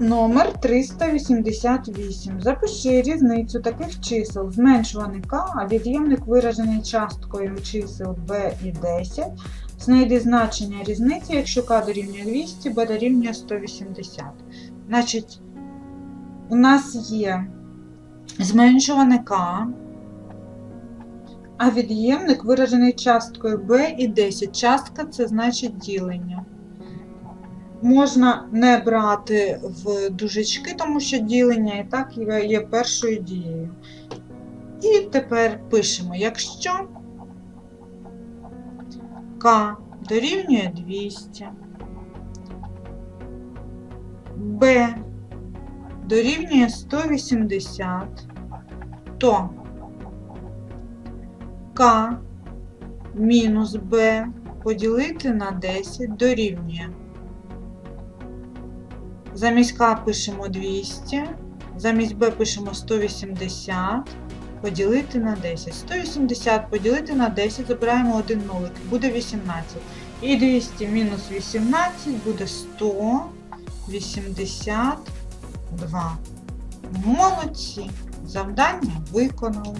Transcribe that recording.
Номер 388. Запиши різницю таких чисел. Зменшуваний К, а від'ємник виражений часткою чисел b і 10. Знайди значення різниці, якщо К дорівнює 200, Б дорівнює 180. Значить, у нас є зменшуване К, а від'ємник виражений часткою b і 10. Частка це значить ділення. Можна не брати в дужечки, тому що ділення і так є першою дією. І тепер пишемо, якщо К дорівнює 200, Б дорівнює 180, то К мінус Б поділити на 10 дорівнює. Замість К пишемо 200, замість Б пишемо 180, поділити на 10. 180 поділити на 10, забираємо один нулик, буде 18. І 200 мінус 18 буде 182. Молодці! Завдання виконали.